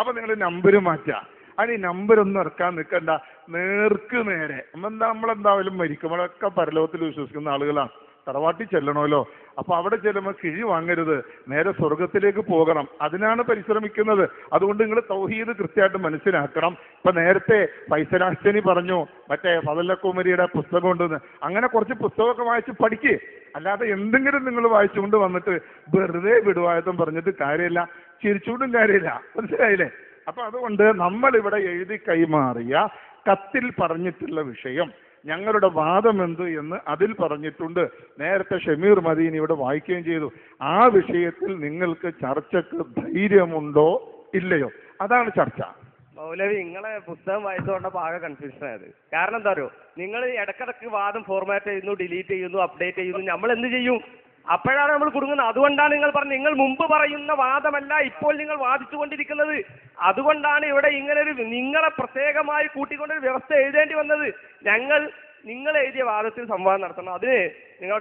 അപ്പൊ നിങ്ങൾ നമ്പർ മാറ്റുക അതിന് നമ്പർ ഒന്നും ഇറക്കാൻ നിൽക്കണ്ട നേർക്ക് നേരെ. എന്താ നമ്മളെന്തായാലും മരിക്കും. നമ്മളൊക്കെ പരലോകത്തിൽ വിശ്വസിക്കുന്ന ആളുകളാണ്. തറവാട്ടിൽ ചെല്ലണമല്ലോ. അപ്പൊ അവിടെ ചെല്ലുമ്പോൾ കിഴി വാങ്ങരുത്. നേരെ സ്വർഗത്തിലേക്ക് പോകണം. അതിനാണ് പരിശ്രമിക്കുന്നത്. അതുകൊണ്ട് നിങ്ങൾ തൗഹീദ് കൃത്യമായിട്ട് മനസ്സിലാക്കണം. ഇപ്പൊ നേരത്തെ ഫൈസലാസ്റ്റനി പറഞ്ഞു മറ്റേ ഫതല്ലക്കുമരിയുടെ പുസ്തകം ഉണ്ടെന്ന്. അങ്ങനെ കുറച്ച് പുസ്തകമൊക്കെ വായിച്ച് പഠിക്കേ. അല്ലാതെ എന്തെങ്കിലും നിങ്ങൾ വായിച്ചുകൊണ്ട് വന്നിട്ട് വെറുതെ വിടുവായത്വം പറഞ്ഞിട്ട് കാര്യമില്ല. ചിരിച്ചുകൊണ്ടും കാര്യമില്ല. മനസ്സിലായില്ലേ? അപ്പൊ അതുകൊണ്ട് നമ്മൾ ഇവിടെ എഴുതി കൈമാറിയ കത്തിൽ പറഞ്ഞിട്ടുള്ള വിഷയം ഞങ്ങളുടെ വാദം എന്ത് എന്ന് അതിൽ പറഞ്ഞിട്ടുണ്ട്. നേരത്തെ ഷമീർ മദീൻ ഇവിടെ വായിക്കുകയും ചെയ്തു. ആ വിഷയത്തിൽ നിങ്ങൾക്ക് ചർച്ചക്ക് ധൈര്യമുണ്ടോ ഇല്ലയോ? അതാണ് ചർച്ച. മൗലവി നിങ്ങളെ പുസ്തകം വായിച്ചുകൊണ്ടപ്പോൾ ആകെ കൺഫ്യൂഷൻ ആയത്. കാരണം എന്താ പറയുക നിങ്ങൾ ഇടക്കിടക്ക് വാദം ഫോർമാറ്റ് ചെയ്യുന്നു ഡിലീറ്റ് ചെയ്യുന്നു അപ്ഡേറ്റ് ചെയ്യുന്നു. നമ്മൾ എന്ത് ചെയ്യും? അപ്പോഴാണ് നമ്മൾ കുടുങ്ങുന്നത്. അതുകൊണ്ടാണ് നിങ്ങൾ പറഞ്ഞത് നിങ്ങൾ മുമ്പ് പറയുന്ന വാദമല്ല ഇപ്പോൾ നിങ്ങൾ വാദിച്ചുകൊണ്ടിരിക്കുന്നത്. അതുകൊണ്ടാണ് ഇവിടെ ഇങ്ങനെ ഒരു നിങ്ങളെ പ്രത്യേകമായി കൂട്ടിക്കൊണ്ടൊരു വ്യവസ്ഥ എഴുതേണ്ടി വന്നത്. ഞങ്ങൾ നിങ്ങൾ എഴുതിയ വാദത്തിൽ സംവാദം നടത്തണം. അതിന് നിങ്ങൾ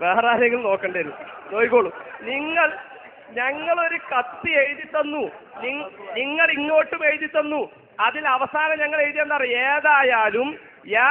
വേറെ ആരെങ്കിലും നോക്കേണ്ടി വരും. നോക്കിക്കോളൂ. നിങ്ങൾ ഞങ്ങളൊരു കത്ത് എഴുതി തന്നു. നിങ്ങൾ ഇങ്ങോട്ടും എഴുതി തന്നു. അതിൽ അവസാനം ഞങ്ങൾ എഴുതിയെന്താ പറയുക? ഏതായാലും യാ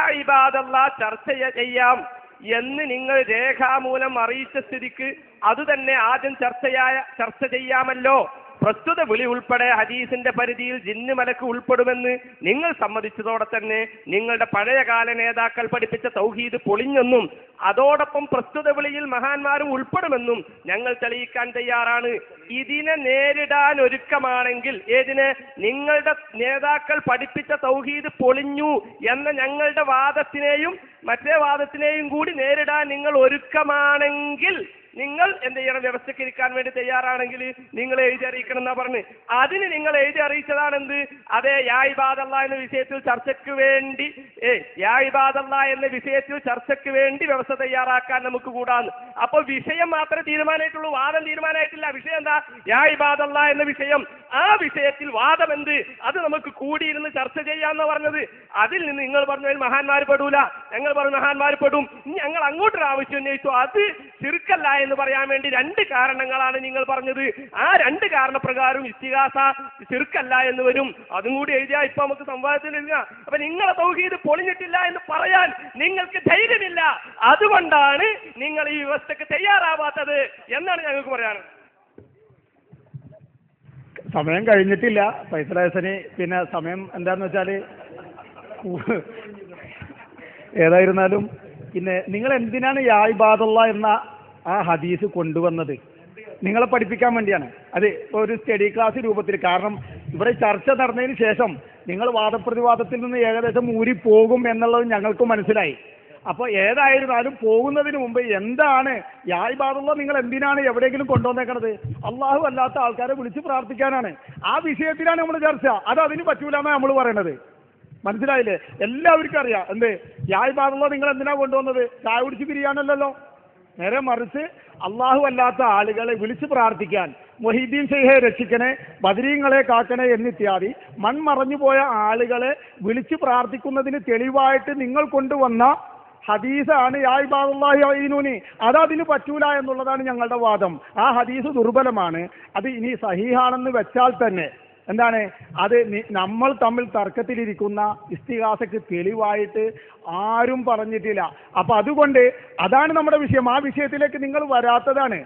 ചർച്ച ചെയ്യാം. എന്ന് നിങ്ങൾ രേഖാമൂലം അറിയിച്ച സ്ഥിതിക്ക് അത് തന്നെ ആദ്യം ചർച്ചയായ ചർച്ച ചെയ്യാമല്ലോ. പ്രസ്തുത വിളി ഉൾപ്പെടെ ഹദീസിന്റെ പരിധിയിൽ ജിന്ന് മലക്ക് ഉൾപ്പെടുമെന്ന് നിങ്ങൾ സമ്മതിച്ചതോടെ തന്നെ നിങ്ങളുടെ പഴയകാല നേതാക്കൾ പഠിപ്പിച്ച തൗഹീദ് പൊളിഞ്ഞെന്നും അതോടൊപ്പം പ്രസ്തുത വിളിയിൽ മഹാന്മാരും ഉൾപ്പെടുമെന്നും ഞങ്ങൾ തെളിയിക്കാൻ തയ്യാറാണ്. ഇതിനെ നേരിടാൻ ഒരുക്കമാണെങ്കിൽ ഏതിനെ? നിങ്ങളുടെ നേതാക്കൾ പഠിപ്പിച്ച തൗഹീദ് പൊളിഞ്ഞു എന്ന ഞങ്ങളുടെ വാദത്തിനെയും മറ്റേ വാദത്തിനെയും കൂടി നേരിടാൻ നിങ്ങൾ ഒരുക്കമാണെങ്കിൽ നിങ്ങൾ എന്ത് ചെയ്യണം വ്യവസ്ഥയ്ക്ക് ഇരിക്കാൻ വേണ്ടി തയ്യാറാണെങ്കിൽ നിങ്ങൾ എഴുതി അറിയിക്കണം എന്നാ പറഞ്ഞ്. അതിന് നിങ്ങൾ എഴുതി അറിയിച്ചതാണ് എന്ത് അതെ യാ ഇബാദല്ല എന്ന വിഷയത്തിൽ ചർച്ചയ്ക്ക് വേണ്ടി ഏ യാ ഇബാദല്ല എന്ന വിഷയത്തിൽ ചർച്ചയ്ക്ക് വേണ്ടി വ്യവസ്ഥ തയ്യാറാക്കാൻ നമുക്ക് കൂടാന്ന്. അപ്പൊ വിഷയം മാത്രമേ തീരുമാനമായിട്ടുള്ളൂ വാദം തീരുമാനമായിട്ടില്ല വിഷയം എന്താ? യാ ഇബാദല്ല എന്ന വിഷയം. ആ വിഷയത്തിൽ വാദം എന്ത് അത് നമുക്ക് കൂടിയിരുന്ന് ചർച്ച ചെയ്യാന്ന് പറഞ്ഞത്. അതിൽ നിന്ന് നിങ്ങൾ പറഞ്ഞു മഹാന്മാർ പെടൂല. ഞങ്ങൾ പറഞ്ഞു മഹാന്മാർ പെടും. ഞങ്ങൾ അങ്ങോട്ടൊരു ആവശ്യം ഉന്നയിച്ചു. അത് ചുരുക്കല്ല എന്ന് പറയാൻ വേണ്ടി രണ്ട് കാരണങ്ങളാണ് നിങ്ങൾ പറഞ്ഞത്. ആ രണ്ട് കാരണപ്രകാരം ഇസ്തിഹാസ ചെറുക്കല്ല എന്ന് വരും. അതും കൂടി എഴുതിയാ ഇപ്പൊ നമുക്ക് സംവാദത്തിൽ എഴുതുക. അപ്പൊ നിങ്ങളെ തൗഹീദ് പൊളിഞ്ഞിട്ടില്ല എന്ന് പറയാൻ നിങ്ങൾക്ക് ധൈര്യമില്ല. അതുകൊണ്ടാണ് നിങ്ങൾ ഈ വ്യവസ്ഥക്ക് തയ്യാറാവാത്തത് എന്നാണ് ഞങ്ങൾക്ക് പറയാനുള്ളത് സമയം കഴിഞ്ഞിട്ടില്ല. ഫൈസലാസന് പിന്നെ സമയം എന്താന്ന് വെച്ചാൽ ഏതായിരുന്നാലും പിന്നെ നിങ്ങൾ എന്തിനാണ് യാ ഇബാദുള്ള എന്ന ആ ഹദീസ് കൊണ്ടുവന്നത്. നിങ്ങളെ പഠിപ്പിക്കാൻ വേണ്ടിയാണ്. അത് ഒരു സ്റ്റഡി ക്ലാസ് രൂപത്തിൽ. കാരണം ഇവിടെ ചർച്ച നടന്നതിന് ശേഷം നിങ്ങൾ വാദപ്രതിവാദത്തിൽ നിന്ന് ഏകദേശം ഊരി പോകും എന്നുള്ളത് ഞങ്ങൾക്ക് മനസ്സിലായി. അപ്പോൾ ഏതായിരുന്നാലും പോകുന്നതിന് മുമ്പ് എന്താണ്? യായ്ബാദുള്ള നിങ്ങൾ എന്തിനാണ് എവിടെയെങ്കിലും കൊണ്ടുവന്നേക്കണത്? അള്ളാഹു അല്ലാത്ത ആൾക്കാരെ വിളിച്ച് പ്രാർത്ഥിക്കാനാണ്. ആ വിഷയത്തിലാണ് നമ്മൾ ചർച്ച. അത് അതിന് പറ്റൂല എന്നാണ് നമ്മൾ പറയണത്. മനസ്സിലായില്ലേ? എല്ലാവർക്കും അറിയാം. എന്ത്? യായ്ബാദുള്ള നിങ്ങൾ എന്തിനാ കൊണ്ടുവന്നത്? ചായ കുടിച്ച് പിരിയാനല്ലല്ലോ നേരെ മറിച്ച് അള്ളാഹു അല്ലാത്ത ആളുകളെ വിളിച്ച് പ്രാർത്ഥിക്കാൻ മൊഹീദ്ദീൻ ഷെയ്ഖെ രക്ഷിക്കണേ ബദരീങ്ങളെ കാക്കണേ എന്നിത്യാദി മൺമറഞ്ഞു പോയ ആളുകളെ വിളിച്ച് പ്രാർത്ഥിക്കുന്നതിന് തെളിവായിട്ട് നിങ്ങൾ കൊണ്ടുവന്ന ഹദീസാണ് യായ് ബാദുല്ലാഹി ഐനൂനി അത് അതിന് പറ്റൂല എന്നുള്ളതാണ് ഞങ്ങളുടെ വാദം. ആ ഹദീസ് ദുർബലമാണ്. അത് ഇനി സഹീഹാണെന്ന് വെച്ചാൽ തന്നെ എന്താണ്? അത് നമ്മൾ തമ്മിൽ തർക്കത്തിലിരിക്കുന്ന ഇസ്തിഹാസക്ക് തെളിവായിട്ട് ആരും പറഞ്ഞിട്ടില്ല. അപ്പൊ അതുകൊണ്ട് അതാണ് നമ്മുടെ വിഷയം. ആ വിഷയത്തിലേക്ക് നിങ്ങൾ വരാത്തതാണ്.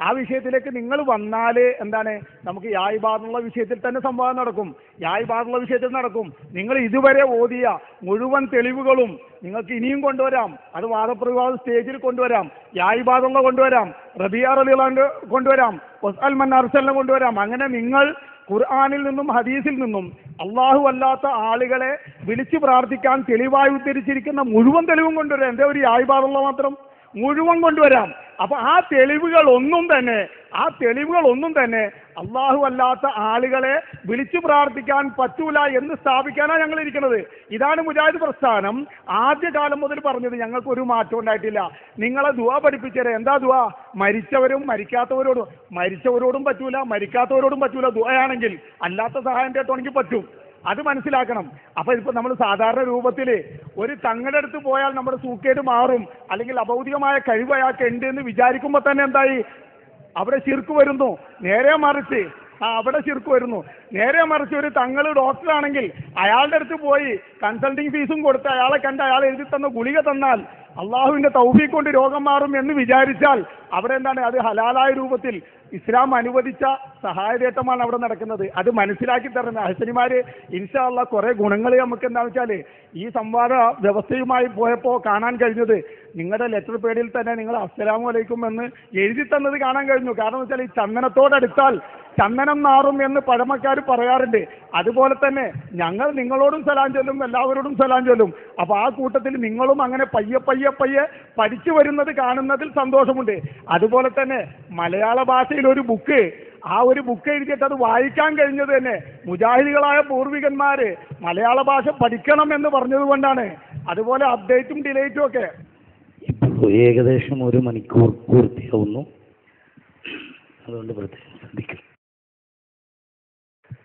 ആ വിഷയത്തിലേക്ക് നിങ്ങൾ വന്നാൽ എന്താണ്? നമുക്ക് യായ് ബാദുള്ള വിഷയത്തിൽ തന്നെ സംവാദം നടക്കും. യായ് ബാദുള്ള വിഷയത്തിൽ നടക്കും. നിങ്ങൾ ഇതുവരെ ഓതിയ മുഴുവൻ തെളിവുകളും നിങ്ങൾക്ക് ഇനിയും കൊണ്ടുവരാം. അത് വാദപ്രതിവാദ സ്റ്റേജിൽ കൊണ്ടുവരാം. യായ് ബാദുള്ള കൊണ്ടുവരാം. റബിയാർ അലികളാണ്ട് കൊണ്ടുവരാം. വസ്അൽ മൻ അർസലിനെ കൊണ്ടുവരാം. അങ്ങനെ നിങ്ങൾ ഖുർആാനിൽ നിന്നും ഹദീസിൽ നിന്നും അള്ളാഹു അല്ലാത്ത ആളുകളെ വിളിച്ചു പ്രാർത്ഥിക്കാൻ തെളിവായി ഉദ്ധരിച്ചിരിക്കുന്ന മുഴുവൻ തെളിവും കൊണ്ടുവരാം എന്താ ഒരു ആയിബാറുള്ള മാത്രം? മുഴുവൻ കൊണ്ടുവരാം. അപ്പൊ ആ തെളിവുകൾ ഒന്നും തന്നെ ആ തെളിവുകൾ ഒന്നും തന്നെ അള്ളാഹു അല്ലാത്ത ആളുകളെ വിളിച്ചു പ്രാർത്ഥിക്കാൻ പറ്റൂല എന്ന് സ്ഥാപിക്കാനാണ് ഞങ്ങൾ ഇരിക്കുന്നത്. ഇതാണ് മുജാഹിദ് പ്രസ്ഥാനം. ആദ്യകാലം മുതൽ പറഞ്ഞത് ഞങ്ങൾക്ക് ഒരു മാറ്റം ഉണ്ടായിട്ടില്ല. നിങ്ങളെ ദുവാ പഠിപ്പിച്ചത് എന്താ ദുവാ? മരിച്ചവരും മരിക്കാത്തവരോടും മരിച്ചവരോടും പറ്റൂല മരിക്കാത്തവരോടും പറ്റൂല ദുവയാണെങ്കിൽ അല്ലാത്ത സഹായം കേട്ടോണെങ്കിൽ പറ്റും. അത് മനസ്സിലാക്കണം. അപ്പൊ ഇപ്പൊ നമ്മൾ സാധാരണ രൂപത്തിൽ ഒരു തങ്ങളുടെ അടുത്ത് പോയാൽ നമ്മുടെ സൂക്കേട് മാറും. അല്ലെങ്കിൽ അഭൗതികമായ കഴിവ് അയാൾക്ക് ഉണ്ട് എന്ന് വിചാരിക്കുമ്പോൾ തന്നെ എന്തായി? അവിടെ ചിർക്ക് വരുന്നു. നേരെ മറിച്ച് ആ അവിടെ ശിർക്ക് വരുന്നു. നേരെ മറിച്ച് ഒരു തങ്ങൾ ഡോക്ടറാണെങ്കിൽ അയാളുടെ അടുത്ത് പോയി കൺസൾട്ടിങ് ഫീസും കൊടുത്ത് അയാളെ കണ്ട് അയാൾ എഴുതി തന്ന ഗുളിക തന്നാൽ അള്ളാഹുവിന്റെ തൗഫി കൊണ്ട് രോഗം മാറും എന്ന് വിചാരിച്ചാൽ അവിടെ എന്താണ്? അത് ഹലാലായ രൂപത്തിൽ ഇസ്ലാം അനുവദിച്ച സഹായതേട്ടമാണ് അവിടെ നടക്കുന്നത്. അത് മനസ്സിലാക്കി തരണം. അഹസനിമാര് ഇൻഷാള്ള കുറെ ഗുണങ്ങൾ നമുക്ക് എന്താണെന്ന് വെച്ചാൽ ഈ സംവാദ വ്യവസ്ഥയുമായി പോയപ്പോൾ കാണാൻ കഴിഞ്ഞത് നിങ്ങളുടെ ലെറ്റർ പേഡിൽ തന്നെ നിങ്ങൾ അസ്സലാമു അലൈക്കും എന്ന് എഴുതി തന്നത് കാണാൻ കഴിഞ്ഞു. കാരണം വെച്ചാൽ ഈ ചന്ദനത്തോടടുത്താൽ ചന്ദനം നാറും എന്ന് പഴമക്കാർ പറയാറുണ്ട്. അതുപോലെ തന്നെ ഞങ്ങൾ നിങ്ങളോടും സലാം ചൊല്ലും എല്ലാവരോടും സലാം ചൊല്ലും. അപ്പൊ ആ കൂട്ടത്തിൽ നിങ്ങളും അങ്ങനെ പയ്യെ പയ്യെ പയ്യെ പഠിച്ചു വരുന്നത് കാണുന്നതിൽ സന്തോഷമുണ്ട്. അതുപോലെ തന്നെ മലയാള ഭാഷയിൽ ഒരു ബുക്ക് ആ ഒരു ബുക്ക് എഴുതിയിട്ട് അത് വായിക്കാൻ കഴിഞ്ഞത് തന്നെ. മുജാഹിദികളായ പൂർവികന്മാര് മലയാള ഭാഷ പഠിക്കണം എന്ന് പറഞ്ഞതുകൊണ്ടാണ് അതുപോലെ അപ്ഡേറ്റും ഡിലേറ്റും ഒക്കെ. ഇപ്പോൾ ഏകദേശം ഒരു മണിക്കൂർ പൂർത്തിയാവുന്നു. അതുകൊണ്ട് പ്രത്യേകം ശ്രദ്ധിക്കും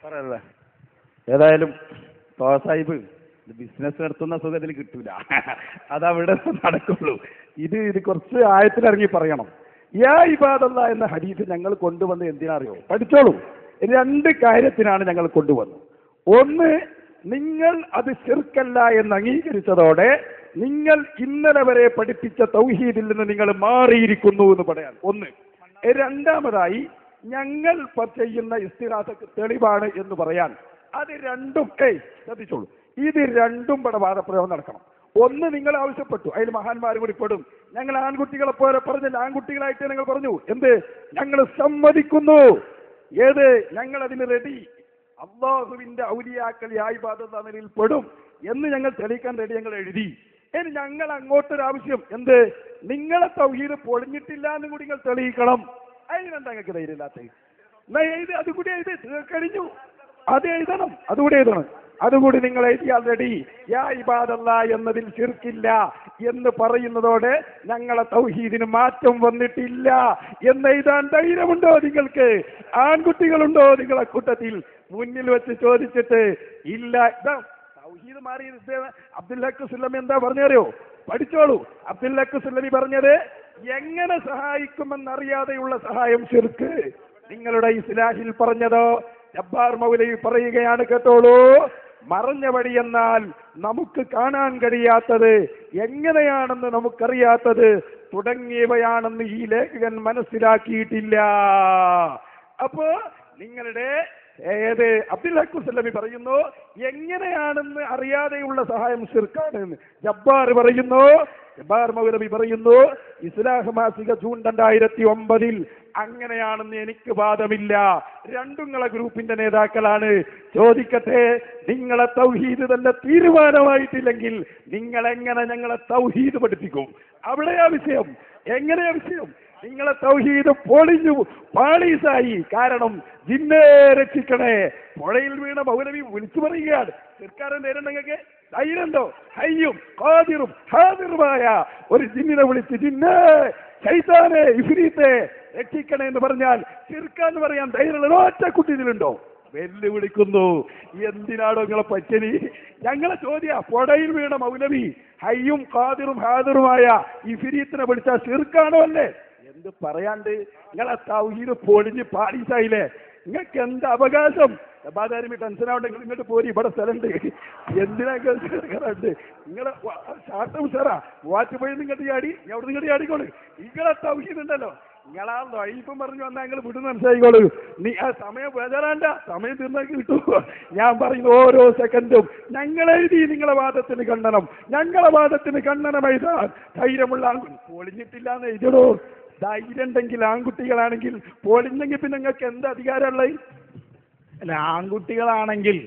പറയല്ലേ? ഏതായാലും തോസാഹിബ് ബിസിനസ് നടത്തുന്ന സുഖത്തിൽ കിട്ടൂല. അതവിടെ നടക്കുള്ളൂ. ഇത് ഇത് കുറച്ച് ആയത്തിലിറങ്ങി പറയണം. യാ ഇബാദല്ല എന്ന ഹദീസ് ഞങ്ങൾ കൊണ്ടുവന്ന് എന്തിനറിയോ? പഠിച്ചോളൂ. രണ്ട് കാര്യത്തിനാണ് ഞങ്ങൾ കൊണ്ടുവന്നത്. ഒന്ന് നിങ്ങൾ അത് ചെറുക്കല്ല എന്ന് അംഗീകരിച്ചതോടെ നിങ്ങൾ ഇന്നലെ വരെ പഠിപ്പിച്ച തൗഹീദിൽ നിന്ന് നിങ്ങൾ മാറിയിരിക്കുന്നു എന്ന് പറയാൻ. ഒന്ന് രണ്ടാമതായി ഞങ്ങൾ ചെയ്യുന്ന ഇസ്തിഹാസക്ക് തെളിവാണ് എന്ന് പറയാൻ. അത് രണ്ടും ഏയ് ശ്രദ്ധിച്ചോളൂ. ഇത് രണ്ടും പടവാദപ്രയോഗം നടക്കണം. ഒന്ന് നിങ്ങൾ ആവശ്യപ്പെട്ടു. അതിൽ മഹാന്മാരും കൂടി പെടും. ഞങ്ങൾ ആൺകുട്ടികളെ പോലെ പറഞ്ഞില്ല ആൺകുട്ടികളായിട്ട് ഞങ്ങൾ പറഞ്ഞു. എന്ത്? ഞങ്ങൾ സമ്മതിക്കുന്നു. ഏത്? ഞങ്ങൾ അതിന് റെഡി അള്ളാഹുവിന്റെ ഔലിയാക്കൾ യായിബാദ നിലയിൽ പെടും എന്ന് ഞങ്ങൾ തെളിയിക്കാൻ റെഡി ഞങ്ങൾ എഴുതി. ഇനി ഞങ്ങൾ അങ്ങോട്ടൊരാവശ്യം എന്ത്? നിങ്ങളെ തൗഹീദ് പൊളിഞ്ഞിട്ടില്ല എന്നും കൂടി നിങ്ങൾ തെളിയിക്കണം. അതിനെന്താ ഞങ്ങൾക്ക് ധൈര്യമില്ലാത്ത എഴുതി അതുകൂടി എഴുതി കഴിഞ്ഞു അത് എഴുതണം. അതുകൂടി എഴുതണം. അതുകൂടി നിങ്ങൾ എഴുതിയാൽ റെഡി യാ ഇബാദല്ല എന്നതിൽ ശിർക്കില്ല എന്ന് പറയുന്നതോടെ ഞങ്ങളെ തൗഹീദിന് മാറ്റം വന്നിട്ടില്ല. എന്ന് എഴുതാൻ ധൈര്യമുണ്ടോ നിങ്ങൾക്ക്? ആൺകുട്ടികളുണ്ടോ നിങ്ങളെ കൂട്ടത്തിൽ? മുന്നിൽ വെച്ച് ചോദിച്ചിട്ട് ഇല്ല ഇതാ തൗഹീദ് മാറി ഹക്ക് സുല്ലമി എന്താ പറഞ്ഞറിയോ പഠിച്ചോളൂ. ഹക്ക് സുല്ലമി പറഞ്ഞത് എങ്ങനെ സഹായിക്കുമെന്നറിയാതെയുള്ള സഹായം ചെറുക്ക് നിങ്ങളുടെ ഇസ്ലാഹിൽ പറഞ്ഞതോ? ജബ്ബാർ മൗലവി പറയുകയാണ് കേട്ടോളൂ. മറഞ്ഞ എന്നാൽ നമുക്ക് കാണാൻ കഴിയാത്തത് എങ്ങനെയാണെന്ന് നമുക്കറിയാത്തത് തുടങ്ങിയവയാണെന്ന് ഈ ലേഖകൻ മനസ്സിലാക്കിയിട്ടില്ല അപ്പോ നിങ്ങളുടെ ഏത് അബ്ദുൽ ഹക്കു സല്ലമി പറയുന്നു എങ്ങനെയാണെന്ന് അറിയാതെയുള്ള സഹായം ശിർക്കാണ്. ജബ്ബാർ പറയുന്നു ജബ്ബാർ മൗലവി പറയുന്നു ഇസ്ലാഹ് മാസിക ജൂൺ രണ്ടായിരത്തി ഒമ്പതിൽ അങ്ങനെയാണെന്ന് എനിക്ക് വാദമില്ല. രണ്ടുങ്ങളെ ഗ്രൂപ്പിന്റെ നേതാക്കളാണ്. ചോദിക്കട്ടെ നിങ്ങളെ തൗഹീദ് തന്നെ തീരുമാനമായിട്ടില്ലെങ്കിൽ നിങ്ങൾ എങ്ങനെ ഞങ്ങളെ തൗഹീദ് പഠിപ്പിക്കും? അവിടെയാ വിഷയം. എങ്ങനെയാ വിഷയം? നിങ്ങളെ തൗഹീദ് പൊളിഞ്ഞു പാളീസായി. കാരണം ജിന്നേ രക്ഷിക്കണേ. പുഴയിൽ വീണ മൗലവി വിളിച്ചു പറയുകയാണ്. സർക്കാരെ നേരിടങ്ങൾക്ക് ധൈര്യണ്ടോ? ഹയ്യും ഹാദിറും ഹാദിറുമായ ഒരു ജിന്നിനെ വിളിച്ച് ജിന്നേ ചൈതാനെ ഇഫ്രീത്തെ രക്ഷിക്കണേ എന്ന് പറഞ്ഞാൽ ചെറുക്കാന്ന് പറയാൻ ധൈര്യമുള്ള ഒറ്റ കുട്ടി ഇതിലുണ്ടോ? വെല്ലുവിളിക്കുന്നു. എന്തിനാണോ നിങ്ങളെ പച്ചനി? ഞങ്ങളെ ചോദ്യ പൊടയിൽ വീണ മൗലവി ഹയ്യും ഖാദിറും ഹാദിറുമായ ഇഫിരീത്തിനെ വിളിച്ച ചെറുക്കാണോ അല്ലേ? എന്ത് പറയാണ്ട് നിങ്ങളെ തൗഹീദ് പൊളിഞ്ഞ് പാളീസായില്ലേ നിങ്ങൾക്ക് എന്ത് അവകാശം? ബാധാരി ടെൻഷൻ ആവണ്ടെങ്കിൽ ഇങ്ങോട്ട് പോരി ഇവിടെ സ്ഥലമുണ്ട്. എന്തിനാ കേൾക്കാറുണ്ട് നിങ്ങളെ ഉഷാറാ. വാച്ച് പോയി നിങ്ങോട്ട് ചാടി എവിടെ നിങ്ങോട്ട് ചാടിക്കോളൂ. നിങ്ങളെ തൗഹീദ് ഉണ്ടല്ലോ. നിങ്ങളാ വൈഫും പറഞ്ഞു വന്നാൽ നിങ്ങൾ വിടുന്ന മനസ്സിലായിക്കോളൂ. നീ ആ സമയം വേദനാണ്ട. സമയം തീർന്നാൽ കിട്ടൂ ഞാൻ പറയുന്ന ഓരോ സെക്കൻഡും ഞങ്ങൾ എഴുതി നിങ്ങളെ വാദത്തിന് കണ്ണനം ഞങ്ങളെ വാദത്തിന് കണ്ണനം എഴുതാൻ ധൈര്യമുള്ള ആൺകുട്ടി പൊളിഞ്ഞിട്ടില്ല എന്ന് എഴുതടോ ധൈര്യം ഉണ്ടെങ്കിൽ ആൺകുട്ടികളാണെങ്കിൽ പൊളിഞ്ഞെങ്കിൽ പിന്നെ നിങ്ങൾക്ക് എന്ത് അധികാരമുള്ളത്? അല്ല ആൺകുട്ടികളാണെങ്കിൽ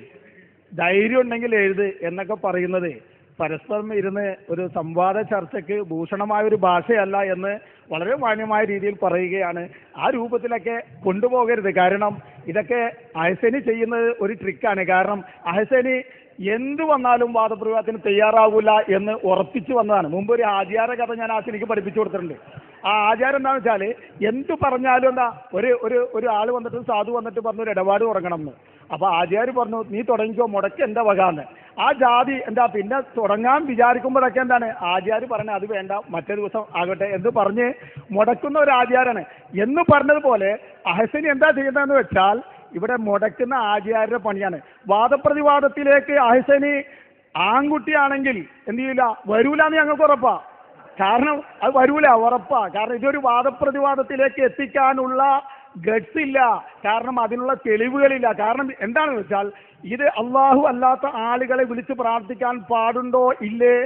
ധൈര്യം ഉണ്ടെങ്കിൽ എഴുത് എന്നൊക്കെ പറയുന്നത് പരസ്പരം ഇരുന്ന് ഒരു സംവാദ ചർച്ചയ്ക്ക് ഭൂഷണമായ ഒരു ഭാഷയല്ല എന്ന് വളരെ മാന്യമായ രീതിയിൽ പറയുകയാണ്. ആ രൂപത്തിലൊക്കെ കൊണ്ടുപോകരുത്. കാരണം ഇതൊക്കെ അഹസനി ചെയ്യുന്നത് ഒരു ട്രിക്കാണ് കാരണം അഹസനി എന്തു വന്നാലും വാദപ്രവാഹത്തിന് തയ്യാറാവില്ല എന്ന് ഉറപ്പിച്ചു വന്നതാണ്. മുമ്പ് ഒരു ആചാര കഥ ഞാൻ ആശനിക്ക് പഠിപ്പിച്ചു കൊടുത്തിട്ടുണ്ട്. ആ ആചാരം എന്താണെന്ന് വെച്ചാൽ എന്തു പറഞ്ഞാലും എന്താ ഒരു ഒരു ഒരു ആൾ വന്നിട്ട് സാധു വന്നിട്ട് പറഞ്ഞു ഒരു ഇടപാട് തുടങ്ങണം എന്ന്. അപ്പൊ ആചാര്യ പറഞ്ഞു നീ തുടങ്ങിക്കോ മുടക്ക് എന്റെ വകാന്ന് ആ ജാതി എന്താ പിന്നെ തുടങ്ങാൻ വിചാരിക്കുമ്പോഴൊക്കെ എന്താണ് ആചാര് പറഞ്ഞ അത് വേണ്ട മറ്റേ ദിവസം ആകട്ടെ എന്ന് പറഞ്ഞ് മുടക്കുന്ന ഒരു ആചാരാണ്. എന്ന് പറഞ്ഞതുപോലെ അഹസനി എന്താ ചെയ്യുന്നതെന്ന് വെച്ചാൽ ഇവിടെ മുടക്കുന്ന ആചാരുടെ പണിയാണ്. വാദപ്രതിവാദത്തിലേക്ക് അഹസനി ആൺകുട്ടിയാണെങ്കിൽ എന്ത് ചെയ്യില്ല വരൂലെന്ന് ഞങ്ങൾക്ക് ഉറപ്പാ. കാരണം അത് വരൂല ഉറപ്പാ. കാരണം ഇതൊരു വാദപ്രതിവാദത്തിലേക്ക് എത്തിക്കാനുള്ള ഗട്സ് ഇല്ല. കാരണം അതിനുള്ള തെളിവുകളില്ല. കാരണം എന്താണെന്ന് വെച്ചാൽ ഇത് അള്ളാഹു അല്ലാത്ത ആളുകളെ വിളിച്ച് പ്രാർത്ഥിക്കാൻ പാടുണ്ടോ ഇല്ലേ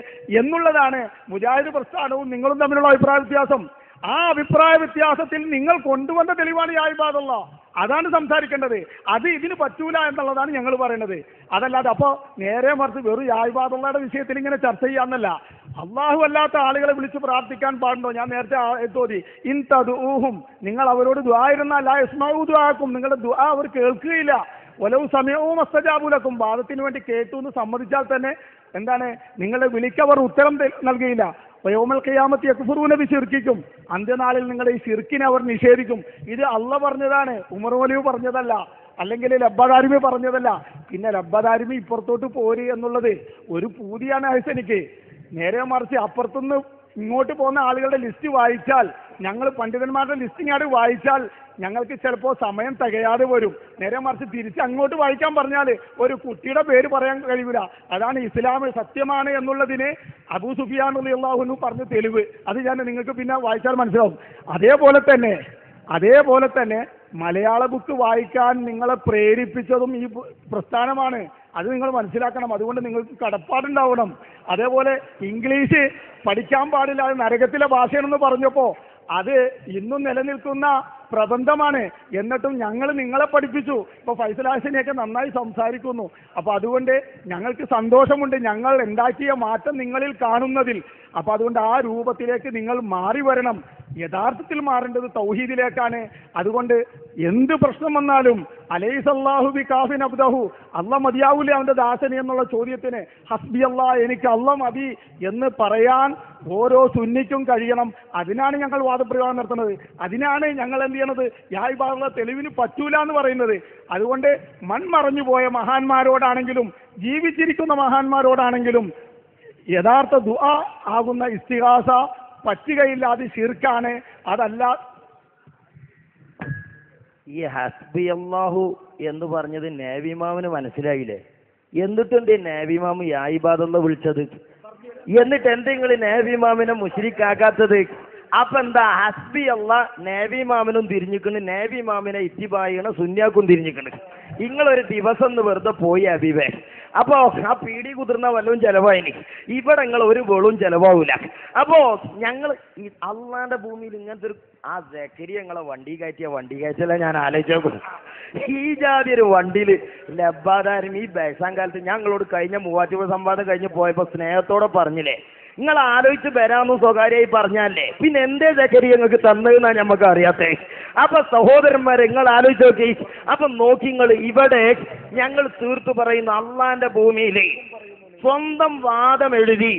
എന്നുള്ളതാണ് മുജാഹിദ് പ്രസ്ഥാനവും നിങ്ങളും തമ്മിലുള്ള അഭിപ്രായ വ്യത്യാസം. ആ അഭിപ്രായ വ്യത്യാസത്തിൽ നിങ്ങൾ കൊണ്ടുവന്ന തെളിവാണ് ഈ ആയിബാദുള്ള അതാണ് സംസാരിക്കേണ്ടത്. അത് ഇതിന് പറ്റൂല എന്നുള്ളതാണ് ഞങ്ങൾ പറയുന്നത് അതല്ലാതെ അപ്പോ നേരെ മറിച്ച് വെറും യായ്പാതുള്ളയുടെ വിഷയത്തിൽ ഇങ്ങനെ ചർച്ച ചെയ്യാന്നല്ല. അള്ളാഹു അല്ലാത്ത ആളുകളെ വിളിച്ച് പ്രാർത്ഥിക്കാൻ പാടുണ്ടോ? ഞാൻ നേരത്തെ എത്തോതി ഇൻ തദ്ഊഹും നിങ്ങൾ അവരോട് ദ്വായിരുന്ന അല്ല യസ്മാവു ദ്വാക്കും നിങ്ങളുടെ ദ്വാ അവർ കേൾക്കുകയില്ല. ഒലവ് സമയവും അസ്തജാബുലക്കും വാദത്തിന് വേണ്ടി കേട്ടു എന്ന് സമ്മതിച്ചാൽ തന്നെ എന്താണ്? നിങ്ങളുടെ വിളിക്കവർ ഉത്തരം നൽകിയില്ല വയോമൽ കയ്യാമത്തി യക്ഫുറൂന ബിശിർക്കിക്കും അന്ത്യനാളിൽ നിങ്ങളുടെ ഈ ശിർക്കിനെ അവർ നിഷേധിക്കും. ഇത് അള്ള പറഞ്ഞതാണ് ഉമർ മൊലിവ് പറഞ്ഞതല്ല അല്ലെങ്കിൽ ലബ്ബദാരിമി പറഞ്ഞതല്ല. പിന്നെ ലബ്ബദാരിമി ഇപ്പുറത്തോട്ട് പോര് എന്നുള്ളത് ഒരു പൂതിയാണ് ഹസനിക്ക് നേരെ മറിച്ച് അപ്പുറത്തുനിന്ന് ഇങ്ങോട്ട് പോകുന്ന ആളുകളുടെ ലിസ്റ്റ് വായിച്ചാൽ ഞങ്ങൾ പണ്ഡിതന്മാരുടെ ലിസ്റ്റ് ഇങ്ങോട്ട് വായിച്ചാൽ ഞങ്ങൾക്ക് ചിലപ്പോൾ സമയം തികയാതെ വരും. നേരെ മറിച്ച് തിരിച്ച് അങ്ങോട്ട് വായിക്കാൻ പറഞ്ഞാൽ ഒരു കുട്ടിയുടെ പേര് പറയാൻ കഴിയില്ല അതാണ് ഇസ്ലാം സത്യമാണ് എന്നുള്ളതിന് അബൂ സുഫിയാൻ അള്ളാഹുനു പറഞ്ഞ തെളിവ്. അത് ഞാൻ നിങ്ങൾക്ക് പിന്നെ വായിച്ചാൽ മനസ്സിലാവും. അതേപോലെ തന്നെ അതേപോലെ തന്നെ മലയാള ബുക്ക് വായിക്കാൻ നിങ്ങളെ പ്രേരിപ്പിച്ചതും ഈ പ്രസ്ഥാനമാണ്. അത് നിങ്ങൾ മനസ്സിലാക്കണം. അതുകൊണ്ട് നിങ്ങൾക്ക് കടപ്പാടുണ്ടാവണം. അതേപോലെ ഇംഗ്ലീഷ് പഠിക്കാൻ പാടില്ല അത് നരകത്തിലെ ഭാഷയാണെന്ന് പറഞ്ഞപ്പോൾ അത് ഇന്നും നിലനിൽക്കുന്ന പ്രബന്ധമാണ്. എന്നിട്ടും ഞങ്ങൾ നിങ്ങളെ പഠിപ്പിച്ചു. ഇപ്പൊ ഫൈസലാസിനെയൊക്കെ നന്നായി സംസാരിക്കുന്നു. അപ്പൊ അതുകൊണ്ട് ഞങ്ങൾക്ക് സന്തോഷമുണ്ട്. ഞങ്ങൾ ഉണ്ടാക്കിയ മാറ്റം നിങ്ങളിൽ കാണുന്നതിൽ. അപ്പൊ അതുകൊണ്ട് ആ രൂപത്തിലേക്ക് നിങ്ങൾ മാറി വരണം. യഥാർത്ഥത്തിൽ മാറേണ്ടത് തൗഹീദിലേക്കാണ്. അതുകൊണ്ട് എന്ത് പ്രശ്നം വന്നാലും അലൈസല്ലാഹു ബി കാഫിൻ അബ്ദഹു അല്ല മതിയാവൂലേ അവന്റെ ദാസന് എന്നുള്ള ചോദ്യത്തിന് ഹസ്ബി അല്ലാ എനിക്ക് അല്ല മതി എന്ന് പറയാൻ ഓരോ സുന്നിക്കും കഴിയണം. അതിനാണ് ഞങ്ങൾ വാദപ്രയോഗം നടത്തുന്നത്. അതിനാണ് ഞങ്ങൾ എന്ത് ചെയ്യണത്? യായ് ബാറുള്ള തെളിവിന് പറ്റൂല എന്ന് പറയുന്നത്. അതുകൊണ്ട് മൺമറഞ്ഞു പോയ മഹാന്മാരോടാണെങ്കിലും ജീവിച്ചിരിക്കുന്ന മഹാന്മാരോടാണെങ്കിലും യഥാർത്ഥ ദുആ ആകുന്ന ഇസ്തിഹാസ പറ്റുകയില്ല അത് ശിർക്കാണ്. അതല്ല. ഈ ഹസ്ബി അള്ളാഹു എന്ന് പറഞ്ഞത് നേവിമാമിന് മനസ്സിലായില്ലേ? എന്നിട്ടുണ്ട് നേവിമാമ് യായിബാദെന്ന് വിളിച്ചത്? എന്നിട്ട് എന്തെങ്കിലും നേവിമാമിനെ മുഷിരിക്കാക്കാത്തത് അപ്പൊ എന്താ ഹസ്ബി അല്ല നേവിമാമിനും തിരിഞ്ഞിക്കണ് നേവിമാമിനെ ഇത്തിബായിണ സുന്യാക്കും തിരിഞ്ഞിക്കണ്. നിങ്ങളൊരു ദിവസം ഒന്ന് വെറുതെ പോയി അബീബേ അപ്പോ ആ പീടി കുതിർന്ന വല്ലതും ചെലവായിനി. ഇവിടെ നിങ്ങൾ ഒരു വെളും ചെലവാവൂല. അപ്പോ ഞങ്ങൾ ഈ അള്ളാന്റെ ഭൂമിയിൽ ഇങ്ങനത്തെ ഒരു ആ ജക്കരി ഞങ്ങളെ വണ്ടി കയറ്റിയ വണ്ടി കയറ്റല ഞാൻ ആലോചിച്ചു ഈ ജാതി ഒരു വണ്ടിയിൽ ലബാദാരും ഈ ബേസാൻ കാലത്ത് ഞങ്ങളോട് കഴിഞ്ഞ മൂവാറ്റുപുഴ സംവാദം കഴിഞ്ഞ് പോയപ്പോ സ്നേഹത്തോടെ പറഞ്ഞില്ലേ? നിങ്ങൾ ആലോചിച്ച് വരാമെന്ന് സ്വകാര്യമായി പറഞ്ഞാലേ. പിന്നെ എന്തേ ചക്കരി ഞങ്ങൾക്ക് തന്നതെന്നാ ഞമ്മക്ക് അറിയാത്തേ? അപ്പൊ സഹോദരന്മാരെ നിങ്ങൾ ആലോചിച്ച് നോക്കി. അപ്പൊ നോക്കി നിങ്ങൾ ഇവിടെ ഞങ്ങൾ തീർത്തു പറയുന്ന അള്ളാന്റെ ഭൂമിയിലെ സ്വന്തം വാദം എഴുതി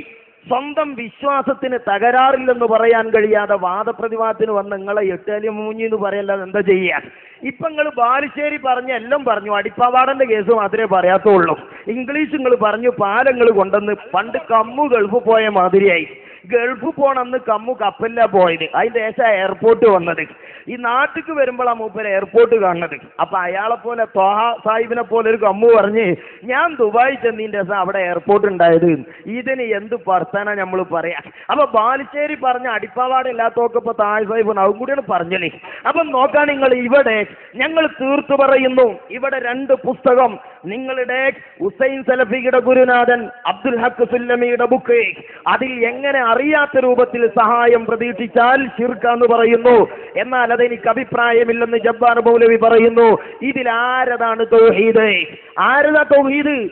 സ്വന്തം വിശ്വാസത്തിന് തകരാറില്ലെന്ന് പറയാൻ കഴിയാതെ വാദപ്രതിവാദത്തിന് വന്ന് നിങ്ങളെ എട്ടാലി മൂഞ്ഞി എന്ന് പറയല്ലാതെ എന്താ ചെയ്യാൻ ഇപ്പൊ നിങ്ങൾ ബാലുശ്ശേരി പറഞ്ഞ എല്ലാം പറഞ്ഞു. അടിപ്പാവാടന്റെ കേസ് മാത്രമേ പറയാത്തുള്ളൂ. ഇംഗ്ലീഷ് നിങ്ങൾ പറഞ്ഞു പാലങ്ങൾ കൊണ്ടുവന്ന് പണ്ട് കമ്മു ഗൾഫ് പോയ മാതിരിയായി. ഗൾഫ് പോണന്ന് കമ്മു കപ്പല്ല പോയത്. അതിന്റെ ശേഷം എയർപോർട്ട് വന്നത്. ഈ നാട്ടിക്ക് വരുമ്പോൾ ആ മൂപ്പര് എയർപോർട്ട് കാണുന്നത്. അപ്പൊ അയാളെ പോലെ തോഹ സാഹിബിനെ പോലെ ഒരു കമ്മു പറഞ്ഞ് ഞാൻ ദുബായി ചെന്നതിന്റെ ശേഷം അവിടെ എയർപോർട്ട് ഉണ്ടായത്. ഇതിന് എന്ത് വർത്താന നമ്മൾ പറയാ? അപ്പൊ ബാലുശ്ശേരി പറഞ്ഞ അടിപ്പാവാട് ഇല്ലാത്തവർക്ക് ഇപ്പൊ താഴ് സാഹിബ് അതും കൂടിയാണ് പറഞ്ഞല്ലേ അപ്പൊ നോക്കാൻ നിങ്ങൾ ഇവിടെ ഞങ്ങൾ തീർത്തു പറയുന്നു. ഇവിടെ രണ്ട് പുസ്തകം. നിങ്ങളുടെ ഹുസൈൻ സലഫിയുടെ ഗുരുനാഥൻ അബ്ദുൽ ഹക്ക് സുല്ലമിയുടെ ബുക്ക് അതിൽ എങ്ങനെ അറിയാത്ത രൂപത്തിൽ സഹായം പ്രതീക്ഷിച്ചാൽ ഷിർക്കാന്ന് പറയുന്നു. എന്നാൽ അതെനിക്ക് അഭിപ്രായമില്ലെന്ന് ജബ്ബാർ മൗലവി പറയുന്നു. ഇതിൽ ആരതാണ് തൗഹീദ്? ആരതാ തൗഹീദ്?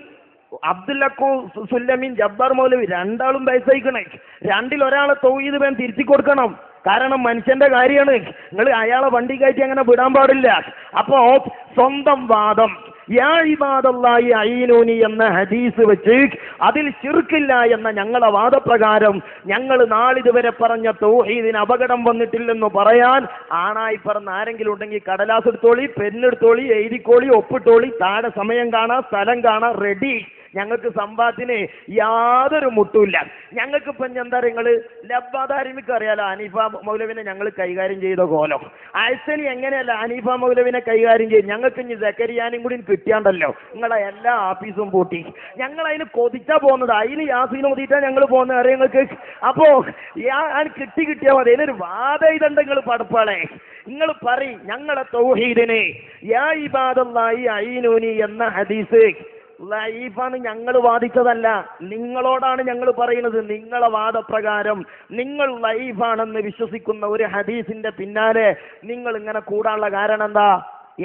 അബ്ദുല്ലക്കു സുല്ലമീൻ ജബ്ബാർ മൗലവി രണ്ടാളും പൈസയിക്കണേ രണ്ടിൽ ഒരാളെ തൗഹീദ് വേൻ തിരിച്ചു കൊടുക്കണം. കാരണം മനുഷ്യന്റെ കാര്യമാണ്. നിങ്ങൾ അയാളെ വണ്ടി കയറ്റി അങ്ങനെ വിടാൻ പാടില്ല. അപ്പോ സ്വന്തം വാദം. യാ എന്ന ഹദീസ് വെച്ച് അതിൽ ശിർക്കില്ല എന്ന ഞങ്ങളെ വാദപ്രകാരം ഞങ്ങൾ നാളിതുവരെ പറഞ്ഞ തൗഹീദിന് അപകടം വന്നിട്ടില്ലെന്ന് പറയാൻ ആണായി പറഞ്ഞ ആരെങ്കിലും ഉണ്ടെങ്കിൽ കടലാസ് എടുത്തോളി പെന്നെടുത്തോളി എഴുതിക്കോളി ഒപ്പിട്ടോളി താഴെ സമയം കാണാം സ്ഥലം കാണാം റെഡി ഞങ്ങൾക്ക് സമ്പാദ്യത്തിന് യാതൊരു മുട്ടുമില്ല. ഞങ്ങൾക്ക് ഇപ്പൊ എന്താ നിങ്ങൾ ലബ്ബാദാരിമിക്ക് അറിയാലോ? അനീഫ മൗലവിനെ ഞങ്ങൾ കൈകാര്യം ചെയ്ത കോലം. അയസലി എങ്ങനെയല്ല അനീഫ മൗലവിനെ കൈകാര്യം ചെയ്യും ഞങ്ങൾക്ക് ഇനി ജക്കരിയാനും കൂടി കിട്ടിയാണ്ടല്ലോ. നിങ്ങളെ എല്ലാ ആഫീസും പൂട്ടി. ഞങ്ങൾ അതിന് കൊതിച്ചാ പോകുന്നത്. അതിന് യാസീൻ ഓതിയിട്ടാ ഞങ്ങൾ പോകുന്നത്. അറിയാം നിങ്ങൾക്ക്? അപ്പോ ഞാൻ കിട്ടി കിട്ടിയാൽ മതി. അതിനൊരു വാദ ഇതുണ്ട് നിങ്ങൾ പടപ്പാളെ. നിങ്ങൾ പറയും ഞങ്ങളെ തൗഹീദിനെ. യാ ഇബാദല്ലാഹി ഐനൂനി എന്ന ഹദീസ്. ലൈഫാണ് ഞങ്ങൾ വാദിച്ചതല്ല. നിങ്ങളോടാണ് ഞങ്ങൾ പറയുന്നത്. നിങ്ങളെ വാദപ്രകാരം നിങ്ങൾ ലൈഫാണെന്ന് വിശ്വസിക്കുന്ന ഒരു ഹദീസിന്റെ പിന്നാലെ നിങ്ങൾ ഇങ്ങനെ കൂടാനുള്ള കാരണം എന്താ?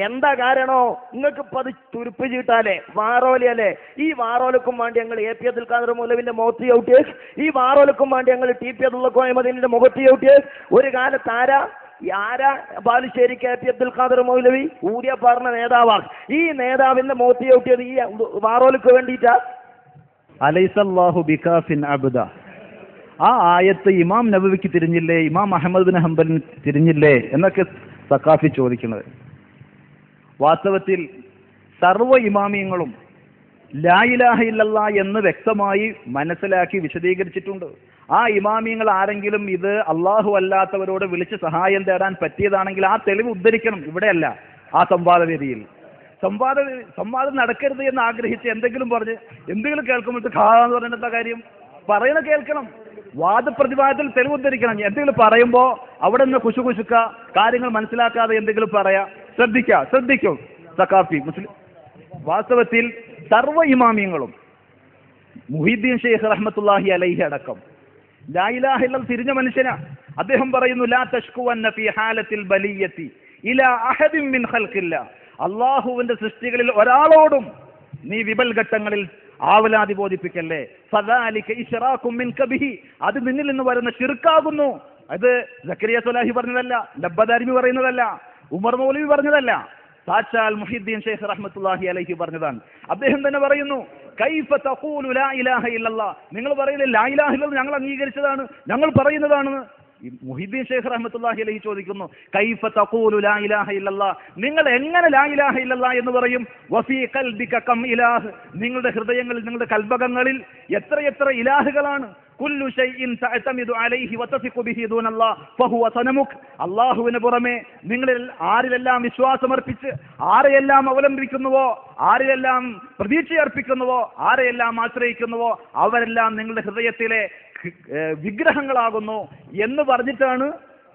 എന്താ കാരണോ? നിങ്ങൾക്ക് അത് തുരുപ്പ് ചീട്ടാലേ വാറോലയല്ലേ? ഈ വാറോലക്കും വേണ്ടി ഞങ്ങൾ എ പി അബ്ദുൽ ഖാദർ മൂലവിന്റെ മുഖത്ത് ഔട്ടിയേഴ്സ് ഈ വാറോലക്കും വേണ്ടി ഞങ്ങൾ ടി പി അബ്ദുള്ള കോയമദീനിന്റെ മുഖത്ത് ഔട്ടിയേഴ്സ് ഒരു കാലത്ത് ആരാ? ആരാ ബാലുശ്ശേരി കെ പി അബ്ദുൽ ഖാദർ മൗലവി? ഊരിയ പറഞ്ഞ നേതാവാണ് ഈ നേതാവിന്റെ മോത്തി ഔട്ടിയത് ഈ വാറോലക്ക് വേണ്ടിയിട്ടാ? അലൈസല്ലാഹു ബികാഫിൻ അബ്ദ. ആ ആയത്ത് ഇമാം നബവിക്ക് തിരിഞ്ഞില്ലേ? ഇമാം അഹമ്മദ് ബിൻ ഹംബലിന് തിരിഞ്ഞില്ലേ? എന്നൊക്കെ സക്കാഫി ചോദിക്കുന്നത്. വാസ്തവത്തിൽ സർവ ഇമാമിയങ്ങളും ലായിലാഹ ഇല്ലല്ല എന്ന് വ്യക്തമായി മനസ്സിലാക്കി വിശദീകരിച്ചിട്ടുണ്ട്. ആ ഇമാമിയങ്ങൾ ആരെങ്കിലും ഇത് അള്ളാഹു അല്ലാത്തവരോട് വിളിച്ച് സഹായം തേടാൻ പറ്റിയതാണെങ്കിൽ ആ തെളിവ് ഉദ്ധരിക്കണം. ഇവിടെയല്ല ആ സംവാദവേദിയിൽ സംവാദ സംവാദം നടക്കരുത് എന്ന് ആഗ്രഹിച്ച് എന്തെങ്കിലും പറഞ്ഞ് എന്തെങ്കിലും കേൾക്കുമ്പോൾ എന്ന് പറഞ്ഞിട്ട് കാര്യം? പറയുന്ന കേൾക്കണം. വാദപ്രതിവാദത്തിൽ തെളിവ് ഉദ്ധരിക്കണം. എന്തെങ്കിലും പറയുമ്പോൾ അവിടെ നിന്ന് കുശു കുശുക്ക കാര്യങ്ങൾ മനസ്സിലാക്കാതെ എന്തെങ്കിലും പറയാ ശ്രദ്ധിക്കുക ശ്രദ്ധിക്കും. സക്കാഫി മുസ്ലിം വാസ്തവത്തിൽ സർവ ഇമാമിയങ്ങളും മുഹിദ്ദീൻ ഷെയ്ഖ് റഹ്മത്തുല്ലാഹി അലൈഹി അടക്കം ലായിലാഹില്ല തിരിഞ്ഞ മനുഷ്യനാ. അദ്ദേഹം പറയുന്നു ലാ തഷ്കുവന്ന ഫി ഹാലത്തിൽ ബലിയത്തി ഇലാ അഹദിൻ മിൻ ഖൽഖില്ല. അള്ളാഹുവിന്റെ സൃഷ്ടികളിൽ ഒരാളോടും നീ വിപൽ ഘട്ടങ്ങളിൽ ആവലാതി ബോധിപ്പിക്കല്ലേ? ഫദാലിക ഇശ്റാഖും മിൻ കബിഹി. അത് നിന്നിൽ നിന്ന് വരുന്ന ഷിർക്കാകുന്നു അത് ജക്കരിയ സ്വലാഹി പറഞ്ഞതല്ല ഡബ്ബദാരിമി പറയുന്നതല്ല ഉമർ മൗലവി പറഞ്ഞതല്ല. സാക്ഷാൽ മുഹിദ്ദീൻ ഷെയ്ഖ് റഹ്മത്തുല്ലാഹി അലഹി പറഞ്ഞതാണ്. അദ്ദേഹം തന്നെ പറയുന്നു കൈഫ തഖൂലു ലാ ഇലാഹ ഇല്ലല്ലാ. നിങ്ങൾ പറയുന്നത് ലാ ഇലാഹ ഇല്ലല്ലാഹ് ഞങ്ങൾ അംഗീകരിച്ചതാണ്. ഞങ്ങൾ പറയുന്നതാണ്. മുഹിദ്ദീൻ ഷെയ്ഖ് റഹ്മത്തുള്ളാഹി അലൈഹി ചോദിക്കുന്നു കൈഫ തഖൂലു ലാ ഇലാഹ ഇല്ലല്ലാ. നിങ്ങൾ എങ്ങനെ ലാ ഇലാഹ ഇല്ലല്ലാ എന്ന് പറയും? വഫീ കം ഇലാഹ്. നിങ്ങളുടെ ഹൃദയങ്ങളിൽ നിങ്ങളുടെ കൽബകങ്ങളിൽ എത്രയെത്ര ഇലാഹുകളാണ്. കുല്ലു അള്ളാഹുവിന് പുറമെ നിങ്ങളിൽ ആരിലെല്ലാം വിശ്വാസമർപ്പിച്ച് ആരെയെല്ലാം അവലംബിക്കുന്നുവോ ആരെയെല്ലാം പ്രതീക്ഷയർപ്പിക്കുന്നുവോ ആരെയെല്ലാം ആശ്രയിക്കുന്നുവോ അവരെല്ലാം നിങ്ങളുടെ ഹൃദയത്തിലെ വിഗ്രഹങ്ങളാകുന്നു എന്ന് പറഞ്ഞിട്ടാണ്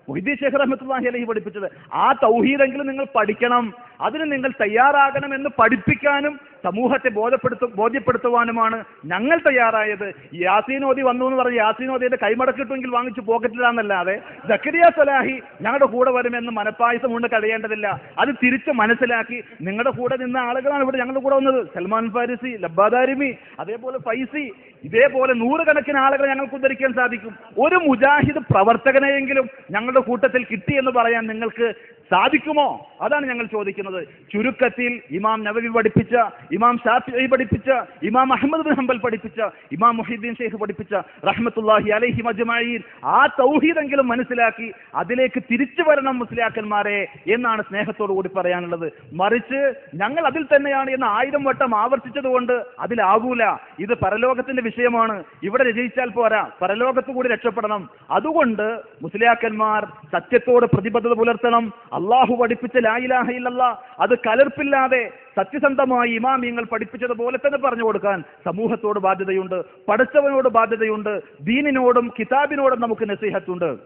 മൊയ്തീൻ ഷെഖ് റഹ്മത്തുല്ലാഹി അലൈഹി പഠിപ്പിച്ചത്. ആ തൗഹീദെങ്കിലും നിങ്ങൾ പഠിക്കണം. അതിന് നിങ്ങൾ തയ്യാറാകണം എന്ന് പഠിപ്പിക്കാനും സമൂഹത്തെ ബോധപ്പെടുത്തു ബോധ്യപ്പെടുത്തുവാനുമാണ് ഞങ്ങൾ തയ്യാറായത്. യാസീനോദി വന്നു എന്ന് പറഞ്ഞ് യാസീനോദിയുടെ കൈമടക്കിട്ടുമെങ്കിൽ വാങ്ങിച്ച് പോക്കറ്റിലാന്നല്ലാതെ ജക്കരിയ സലാഹി ഞങ്ങളുടെ കൂടെ വരുമെന്ന് മനപ്പായസം കൊണ്ട് കഴിയേണ്ടതില്ല അത് തിരിച്ച് മനസ്സിലാക്കി നിങ്ങളുടെ കൂടെ നിന്ന ആളുകളാണ് ഇവിടെ ഞങ്ങളുടെ കൂടെ വന്നത്. സൽമാൻ ഫാരിസി ലബ്ബാദാരിമി അതേപോലെ ഫൈസി ഇതേപോലെ നൂറുകണക്കിന് ആളുകളെ ഞങ്ങൾക്ക് ഉദ്ധരിക്കാൻ സാധിക്കും. ഒരു മുജാഹിദ് പ്രവർത്തകനെയെങ്കിലും ഞങ്ങളുടെ കൂട്ടത്തിൽ കിട്ടി എന്ന് പറയാൻ നിങ്ങൾക്ക് സാധിക്കുമോ? അതാണ് ഞങ്ങൾ ചോദിക്കുന്നത്. ചുരുക്കത്തിൽ ഇമാം നവവി പഠിപ്പിച്ച ഇമാം ഷാഫി പഠിപ്പിച്ച ഇമാം അഹമ്മദ് ബിൻ ഹംബൽ പഠിപ്പിച്ച ഇമാം മുഹീദ്ദീൻ ഷെയ്ഖ് പഠിപ്പിച്ച റഹ്മത്തുല്ലാഹി അലൈഹി മജ്മഈൻ ആ തൗഹീദെങ്കിലും മനസ്സിലാക്കി അതിലേക്ക് തിരിച്ചു വരണം മുസ്ലിയാക്കന്മാരെ എന്നാണ് സ്നേഹത്തോടു കൂടി പറയാനുള്ളത്. മറിച്ച് ഞങ്ങൾ അതിൽ തന്നെയാണ് എന്ന് ആയിരം വട്ടം ആവർത്തിച്ചതുകൊണ്ട് അതിലാകൂല ഇത് പരലോകത്തിന്റെ വിഷയമാണ്. ഇവിടെ രചയിച്ചാൽ പോരാ. പരലോകത്ത് കൂടി രക്ഷപ്പെടണം. അതുകൊണ്ട് മുസ്ലിയാക്കന്മാർ സത്യത്തോട് പ്രതിബദ്ധത പുലർത്തണം. അള്ളാഹു പഠിപ്പിച്ച ലായിലാഹയില്ലല്ല അത് കലർപ്പില്ലാതെ സത്യസന്ധമായി ഇമാമിയങ്ങൾ പഠിപ്പിച്ചതുപോലെ തന്നെ പറഞ്ഞു കൊടുക്കാൻ സമൂഹത്തോട് ബാധ്യതയുണ്ട് പഠിച്ചവനോട് ബാധ്യതയുണ്ട് ദീനിനോടും കിതാബിനോടും നമുക്ക് നസീഹത്തുണ്ട്.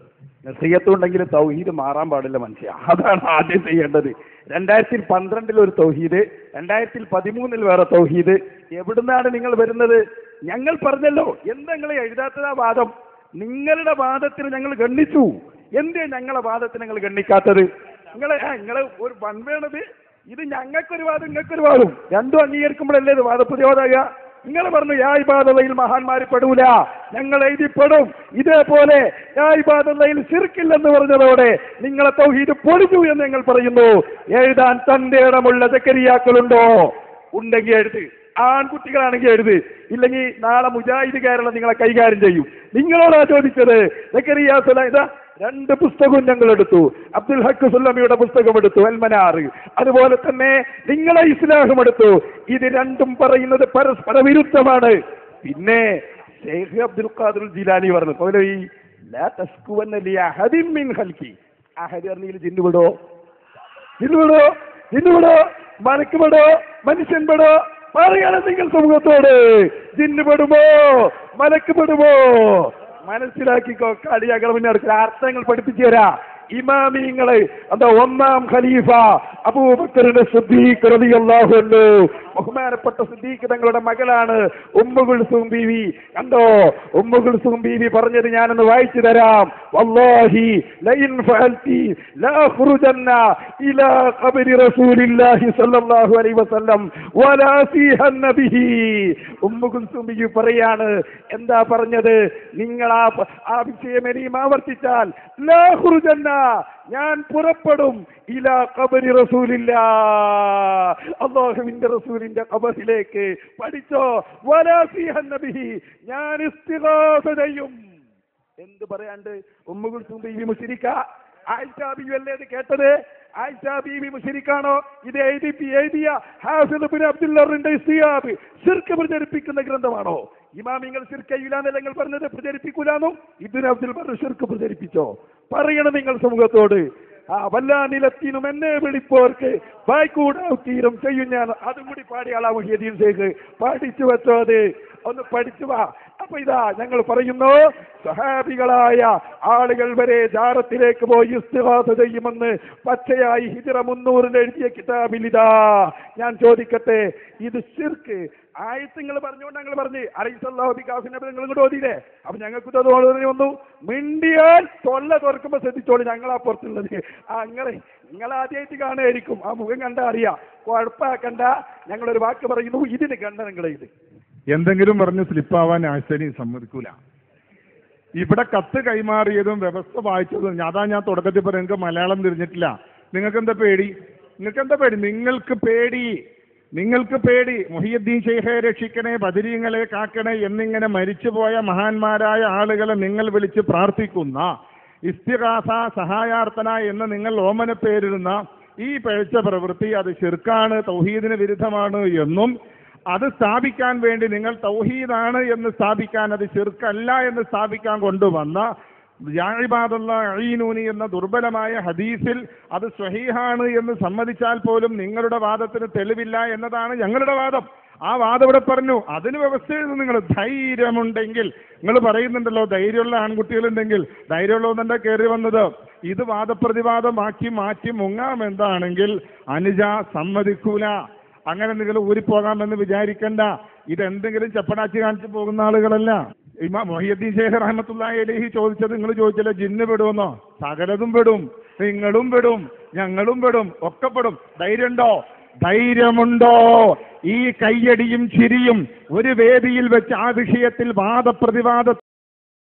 നസീഹത്തുണ്ടെങ്കിൽ തൗഹീദ് മാറാൻ പാടില്ല മനുഷ്യ. അതാണ് ആദ്യം ചെയ്യേണ്ടത്. രണ്ടായിരത്തി പന്ത്രണ്ടിൽ ഒരു തൗഹീദ് രണ്ടായിരത്തി പതിമൂന്നിൽ വേറെ തൗഹീദ്. എവിടുന്നാണ് നിങ്ങൾ വരുന്നത്? ഞങ്ങൾ പറഞ്ഞല്ലോ എന്താ നിങ്ങൾ എഴുതാത്തതാ വാദം? നിങ്ങളുടെ വാദത്തിന് ഞങ്ങൾ ഗണ്ണിച്ചു. എന്തേ ഞങ്ങളെ വാദത്തിന് നിങ്ങൾ ഗണ്ണിക്കാത്തത്? നിങ്ങളെ നിങ്ങളെ ഒരു വൺവേണത് ഇത് ഞങ്ങൾക്കൊരു വാദം നിങ്ങൾക്കൊരു വാദം രണ്ടും അംഗീകരിക്കുമ്പോഴല്ലേ ഇത് വാദപ്രതിരോധക നിങ്ങൾ പറഞ്ഞു യാ ഇബാദതയിൽ മഹാന്മാര് പെടൂല. ഞങ്ങൾ എഴുതിപ്പെടും. ഇതേപോലെ യാ ഇബാദതയിൽ സിർക്കില്ലെന്ന് പറഞ്ഞതോടെ നിങ്ങളെ തൗഹീദ് പൊളിഞ്ഞു എന്ന് ഞങ്ങൾ പറയുന്നു. എഴുതാൻ തന്റെ ഇടമുള്ള ചക്കരിയാക്കളുണ്ടോ ഉണ്ടെങ്കിൽ എഴുതി. ആൺകുട്ടികളാണെങ്കിൽ എഴുത്. ഇല്ലെങ്കിൽ നാളെ മുജാഹിദ് കേരളം നിങ്ങളെ കൈകാര്യം ചെയ്യും. നിങ്ങളോടാ ചോദിച്ചത്? ഇതാ രണ്ട് പുസ്തകവും ഞങ്ങൾ എടുത്തു അബ്ദുൽ ഹക്ക് സുല്ലമിയുടെ പുസ്തകം എടുത്തു അൽമനാർ അതുപോലെ തന്നെ നിങ്ങളെ ഇസ്ലാഹം എടുത്തു. ഇത് രണ്ടും പറയുന്നത് പരസ്പര വിരുദ്ധമാണ്. പിന്നെ ഷെയ്ഖ് അബ്ദുൽ ഖാദിർ ജിലാനി പറഞ്ഞു ജിന്നുവിടോ ജിന്നുവിടോ ജിന്നുവിടോ തസ്കുവന്ന ലി അഹദിൻ മിൻ ഖൽഖി. അഹദ് പറഞ്ഞതിൽ ജിന്നു വിടോ. ജിന്നു വിടോ ജിന്നു വിടോ. മലക്ക് പെടോ മനുഷ്യൻ പെടോ പറയണം നിങ്ങൾ സമൂഹത്തോട്. ജിന്നു പെടുമോ? മലക്ക് പെടുമോ? മനസ്സിലാക്കിക്കോ കളിയാക്കണം മുന്നേ അടുത്ത അർത്ഥങ്ങൾ പഠിപ്പിച്ചു തരാ. ഇമാമിങ്ങളെ എന്താ ഒന്നാം ഖലീഫ അബൂബക്കറിന്റെ അൻഹു ബഹുമാനപ്പെട്ട സിദ്ദീഖ് തങ്ങളുടെ മകളാണ് ഉമ്മ സുംബീവി ബീവി. കണ്ടോ? ഉമ്മ കുൽസൂം ബീവി പറഞ്ഞത് ഞാനൊന്ന് വായിച്ചു തരാം. വല്ലാഹി ലൈൻ ഫഅൽതി ലാ ഖുറുജന്ന ഇലാ ഖബരി റസൂലില്ലാഹി സ്വല്ലല്ലാഹു അലൈഹി വസല്ലം വലാ സീഹ ബിഹി ഉമ്മ കുൽസൂം ബീവി പറയാണ് എന്താ പറഞ്ഞത്? നിങ്ങൾ ആ ആ വിഷയം ഇനിയും ആവർത്തിച്ചാൽ ലാ ഖുറുജന്ന ഞാൻ പുറപ്പെടും. ഇലാ കബരി റസൂലില്ല. അള്ളാഹുവിന്റെ റസൂലിന്റെ കബറിലേക്ക് പഠിച്ചോ. വലാ ഫീഹന്ന ബിഹി ഞാൻ ഇസ്തിഗാസ ചെയ്യും. എന്ത് പറയാണ്ട്? ഉമ്മുകുൽ ബീവി മുഷിരിക്ക ആയിഷ അല്ലേ കേട്ടത്? ആയിഷ ബീവി മുഷിരിക്കാണോ ഇത് എഴുതി എഴുതിയ ഹാഫിദ് ബിൻ അബ്ദുല്ലറിന്റെ ഇസ്തിയാബ് ശിർക്ക് പ്രചരിപ്പിക്കുന്ന ഗ്രന്ഥമാണോ? ഇമാമിങ്ങൾ ശിർക്കയില്ലാന്ന് നിങ്ങൾ പറഞ്ഞത് പ്രചരിപ്പിക്കൂലാന്നും ഇബിൻ അബ്ദുൽ ബർ ഷിർക്ക് പ്രചരിപ്പിച്ചോ. പറയണം നിങ്ങൾ സമൂഹത്തോട്. ആ വല്ലാ നിലത്തിനും എന്നെ വിളിപ്പോർക്ക് വായ്ക്കൂടാ തീരും ചെയ്യും ഞാൻ. അതും കൂടി പാടിയാളാ മുഹിയദീൻ ശേഖ് പഠിച്ചു വെച്ചോ അത്. ഒന്ന് പഠിച്ചു വാ. അപ്പൊ ഇതാ ഞങ്ങൾ പറയുന്നു സഹാബികളായ ആളുകൾ വരെ ജാറത്തിലേക്ക് പോയി ഇസ്തിഹാസ ചെയ്യുമെന്ന് പച്ചയായി ഹിജറ മുന്നൂറിൽ എഴുതിയ കിതാബിൽ ഇതാ. ഞാൻ ചോദിക്കട്ടെ ഇത് ശിർക്ക്? ആയത്തുങ്ങൾ പറഞ്ഞുകൊണ്ട് ഞങ്ങൾ പറഞ്ഞു അറിയിസല്ലാഹുബിക്കാഫിനെ നിങ്ങൾ ഇങ്ങോട്ട് ഓതിയില്ലേ? അപ്പൊ ഞങ്ങൾക്ക് ഓതി വന്നു. മിണ്ടിയാൽ തൊല്ല തുറക്കുമ്പോ ശ്രദ്ധിച്ചോളൂ ഞങ്ങളാ പുറത്തുള്ളത്. ആ അങ്ങനെ നിങ്ങൾ ആദ്യമായിട്ട് കാണുമായിരിക്കും ആ മുഖം കണ്ടാ അറിയാം. കുഴപ്പമാക്കണ്ട ഞങ്ങളൊരു വാക്ക് പറയുന്നു ഇതിന് കണ്ട നിങ്ങളെ ഇത്. എന്തെങ്കിലും പറഞ്ഞ് സ്ലിപ്പാവാൻ ആശ്ചര്യം സമ്മതിക്കൂല. ഇവിടെ കത്ത് കൈമാറിയതും വ്യവസ്ഥ വായിച്ചതും അതാ ഞാൻ തുടക്കത്തിൽ പറഞ്ഞു നിങ്ങൾക്ക് മലയാളം തിരിഞ്ഞിട്ടില്ല. നിങ്ങൾക്ക് എന്താ പേടി? നിങ്ങൾക്ക് എന്താ പേടി? നിങ്ങൾക്ക് പേടി. നിങ്ങൾക്ക് പേടി. മുഹിയുദ്ദീൻ ഷെയ്ഖെ രക്ഷിക്കണേ ബദരീങ്ങളെ കാക്കണേ എന്നിങ്ങനെ മരിച്ചുപോയ മഹാന്മാരായ ആളുകളെ നിങ്ങൾ വിളിച്ച് പ്രാർത്ഥിക്കുന്ന ഇസ്തിഹാസ സഹായാർത്ഥന എന്ന് നിങ്ങൾ ഓമന പേരിടുന്ന ഈ പഴച്ച പ്രവൃത്തി അത് ശിർക്കാണ് തൗഹീദിന് വിരുദ്ധമാണ് എന്നും അത് സ്ഥാപിക്കാൻ വേണ്ടി നിങ്ങൾ തൗഹീദാണ് എന്ന് സ്ഥാപിക്കാൻ അത് ചെറുക്കല്ല എന്ന് സ്ഥാപിക്കാൻ കൊണ്ടുവന്ന യാഴിബാദുള്ള അഴീനൂനി എന്ന ദുർബലമായ ഹദീസിൽ അത് സ്വഹീഹാണ് എന്ന് സമ്മതിച്ചാൽ പോലും നിങ്ങളുടെ വാദത്തിന് തെളിവില്ല എന്നതാണ് ഞങ്ങളുടെ വാദം. ആ വാദം ഇവിടെ പറഞ്ഞു അതിന് വ്യവസ്ഥ നിങ്ങൾ ധൈര്യമുണ്ടെങ്കിൽ നിങ്ങൾ പറയുന്നുണ്ടല്ലോ ധൈര്യമുള്ള ആൺകുട്ടികളുണ്ടെങ്കിൽ ധൈര്യമുള്ള ഒന്നെന്താ കയറി വന്നത്. ഇത് വാദപ്രതിവാദമാക്കി മാറ്റി മുങ്ങാം എന്താണെങ്കിൽ അനുജ സമ്മതിക്കൂല. അങ്ങനെ നിങ്ങൾ ഊരിപ്പോകാമെന്ന് വിചാരിക്കണ്ട. ഇതെന്തെങ്കിലും ചപ്പടാച്ചി കാണിച്ചു പോകുന്ന ആളുകളല്ല. ഇമാ മൊഹിയദ്ദീൻ ഷേഖ് റഹമത്തുള്ളാഹി അലൈഹി ചോദിച്ചത് നിങ്ങൾ ചോദിച്ചല്ലോ ജിന്ന് പെടുമെന്നോ? സകലതും പെടും നിങ്ങളും പെടും ഞങ്ങളും പെടും ഒക്കെ പെടും. ധൈര്യമുണ്ടോ? ധൈര്യമുണ്ടോ? ഈ കയ്യടിയും ചിരിയും ഒരു വേദിയിൽ വെച്ച് ആ വിഷയത്തിൽ വാദപ്രതിവാദ